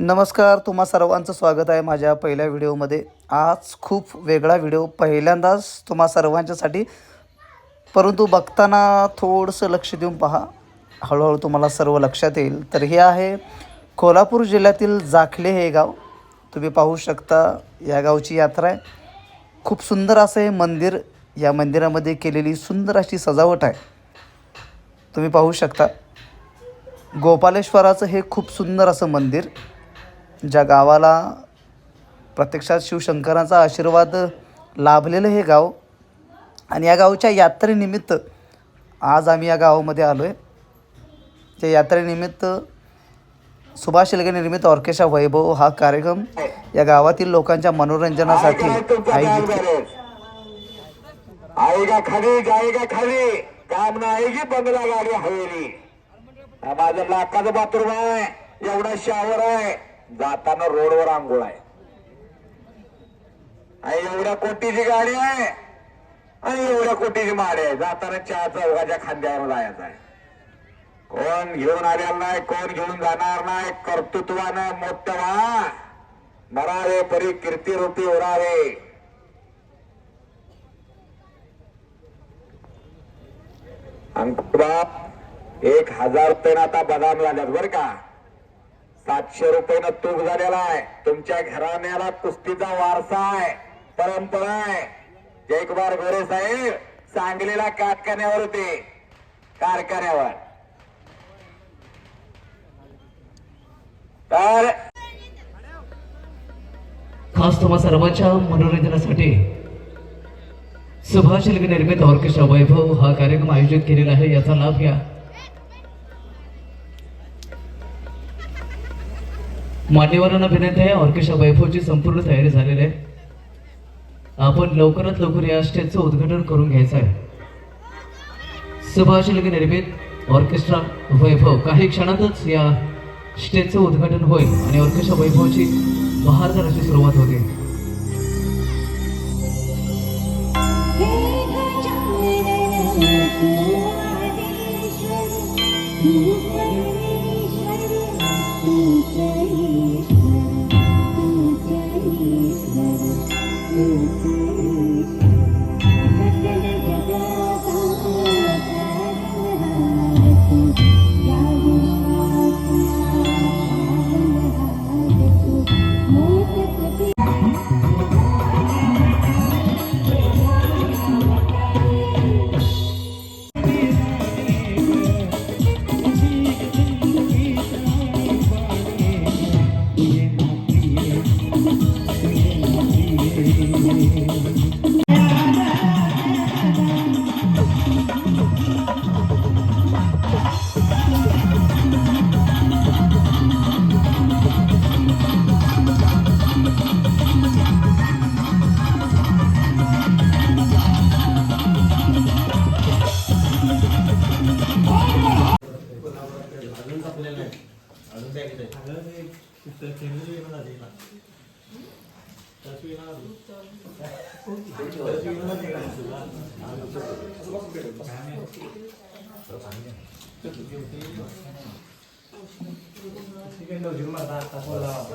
नमस्कार तुम्हा सर्वांचं स्वागत आहे माझ्या पहिल्या व्हिडिओमध्ये. आज खूप वेगळा व्हिडिओ. पहिल्यांदाच तुम्हा सर्वांच्यासाठी. परंतु बघताना थोडंसं लक्ष देऊन पहा. हळूहळू तुम्हाला सर्व लक्षात येईल. तर हे आहे कोल्हापूर जिल्ह्यातील जाखले हे गाव. तुम्ही पाहू शकता या गावची यात्रा आहे. खूप सुंदर असं हे मंदिर. या मंदिरामध्ये केलेली सुंदर अशी सजावट आहे. तुम्ही पाहू शकता. गोपालेश्वराचं हे खूप सुंदर असं मंदिर. ज्या गावाला प्रत्यक्षात शिवशंकरांचा आशीर्वाद लाभलेलं हे गाव आणि या गावच्या यात्रेनिमित्त आज आम्ही या गावामध्ये आलो आहे त्या यात्रेनिमित्त सुभाष शिलगे निर्मित ऑर्केस्ट्रा वैभव हा कार्यक्रम या गावातील लोकांच्या मनोरंजनासाठी आयोजित आएगा खाली खाली. काम ना आएगी बंगला गाडी हवेली. माझं लाखाचं बाथरूम आहे. एवढा शावर आहे. जाताना रोडवर आंघोळ आहे. आणि एवढ्या कोटीची गाडी आहे. आणि एवढ्या कोटीची माडी आहे. जाताना चहा चौघाच्या खांद्यावर जायचं आहे. कोण घेऊन आलेला नाही कोण घेऊन जाणार नाही कर्तृत्वानं मोठं व्हा. मरावे परी कीर्ती रूपी उरावे. अंकुबाब एक हजार रुपये आता बदाम लागल्यात बर का? सातशे रुपयानं तूक झालेला आहे. तुमच्या घराण्याला कुस्तीचा वारसा आहे. परंपरा आहे. जयकुमार गोरे साहेब सांगलीला कारखान्यावर होते. कारखान्यावर. तर खास तुम्हा सर्वांच्या मनोरंजनासाठी सुभाष निर्मित ऑर्केस्ट्रा वैभव हा कार्यक्रम आयोजित केलेला आहे. याचा लाभ घ्या. मान्यवर अभिनेते ऑर्केस्ट्रा वैभवची संपूर्ण तयारी झालेली आहे. आपण लवकरात लवकर या स्टेजचं उद्घाटन करून घ्यायचं आहे. सुभाषिल्क निर्मित ऑर्केस्ट्रा वैभव. काही क्षणातच या स्टेजचं उद्घाटन होईल आणि ऑर्केस्ट्रा वैभवची महारदाराची सुरुवात होते. 아는데 근데 당연히 그때 대문이 하나 되나 자수이 하나 자수이 하나 되나 있으나 아는 지금 너 지금 나다 골라